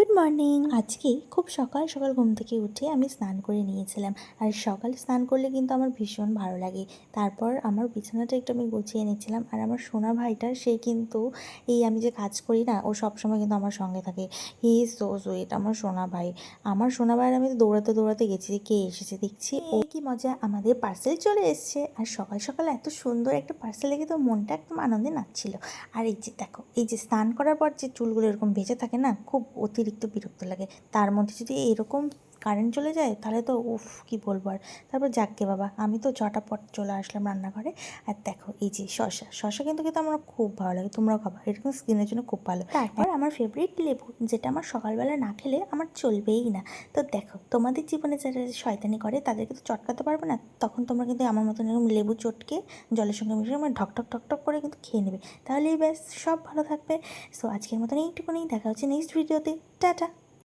good morning. আজকে খুব সকাল সকাল ঘুম থেকে উঠে আমি স্নান করে নিয়েছিলাম। আর সকালে স্নান করলে কিন্তু আমার ভীষণ ভালো লাগে। তারপর আমার বিছানাটা একটু আমি গুছিয়ে নিচ্ছিলাম আর আমার সোনা ভাইটা, সে কিন্তু এই আমি যে কাজ করি না, ও সবসময় কিন্তু আমার সঙ্গে থাকে। হি ইজ সো সুইট আমার সোনা ভাই। আমার সোনা ভাইয়ের আমি দৌড়াতে দৌড়াতে গেছি যে কে এসেছে দেখছি। ও কি মজা, আমাদের পার্সেল চলে এসছে। আর সকাল সকাল এত সুন্দর একটা পার্সেল দেখে তো মনটা একদম আনন্দে নাচছিল। আর এই যে দেখো, এই যে স্নান করার পর যে চুলগুলো এরকম ভেজে থাকে না, খুব অতিরিক্ত বিরক্ত লাগে। তার মধ্যে যদি এরকম কারেন্ট চলে যায় তাহলে তো উফ কি বলব আর। তারপর যাককে বাবা আমি তো চটাপট চলে আসলাম রান্নাঘরে। আর দেখো এই যে শশা শশা কিন্তু কিন্তু আমার খুব ভালো লাগে তোমরাও খাবা এরকম স্কিনের জন্য খুব ভালো। তারপর আমার ফেভারিট লেবু যেটা আমার সকালবেলা না খেলে আমার চলবেই না। তো দেখো তোমাদের জীবনে যারা শয়তানি করে তাদেরকে তো চটকাতে পারবে না তখন তোমরা কিন্তু আমার মতন এরকম লেবু চটকে জলের সঙ্গে মিশিয়ে মানে ঢক ঢক ঢক ঢক করে কিন্তু খেয়ে নেবে। তাহলেই ব্যাস সব ভালো থাকবে। সো আজকের মতন এইটুকুনি দেখা হচ্ছে নেক্সট ভিডিওতে টাটা!